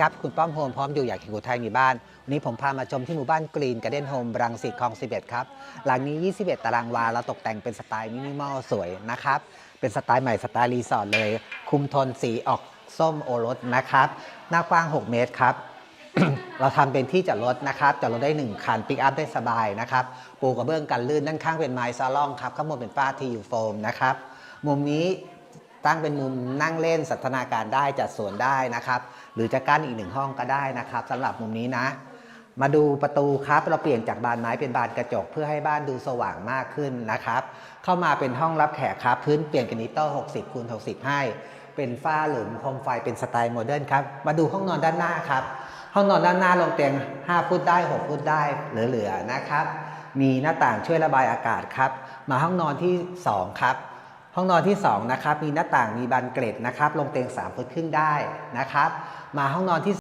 ครับคุณป้อมโฮมพร้อมอยู่อยากเห็นกูไทยมีบ้าน วันนี้ผมพามาชมที่หมู่บ้านกรีนการ์เด้นโฮมรังสิตคลอง 11 ครับ หลังนี้ 21 ตารางวาแล้วตกแต่งเป็นสไตล์มินิมอลสวยนะครับ เป็นสไตล์ใหม่สไตล์รีสอร์ทเลย คุมโทนสีออกส้มโอรสนะครับ หน้ากว้าง 6 เมตรครับ เราทำเป็นที่จอดรถนะครับจอดรถได้ 1 คันปิกอัพได้สบายนะครับ ปูกระเบื้องกันลื่นด้านข้างเป็นไม้ซาลองครับข้างบนเป็นฝ้าทีอยู่โฟมนะครับ มุมนี้ ตั้งเป็นมุมนั่งเล่นสันทนาการได้จัดสวนได้นะครับ หรือจะกั้นอีกหนึ่งห้องก็ได้นะครับสำหรับมุมนี้นะ มาดูประตูครับเราเปลี่ยนจากบานไม้เป็นบานกระจก เพื่อให้บ้านดูสว่างมากขึ้นนะครับ เข้ามาเป็นห้องรับแขกครับ พื้นเปลี่ยนกรนิโต้60คูณ60 ให้ เป็นฝ้าหลุมโคมไฟเป็นสไตล์โมเดิร์นครับมาดูห้องนอนด้านหน้าครับห้องนอนด้านหน้าลงเตียง5ฟุตได้ 6 ฟุตได้เหลือๆนะครับ มีหน้าต่างช่วยระบายอากาศครับ มาห้องนอนที่ 2 ครับ ห้องนอนที่2นะครับมีหน้าต่างมีบานเกล็ดนะครับลงเตียง3ฟุตครึ่งได้นะครับ มาห้องนอนที่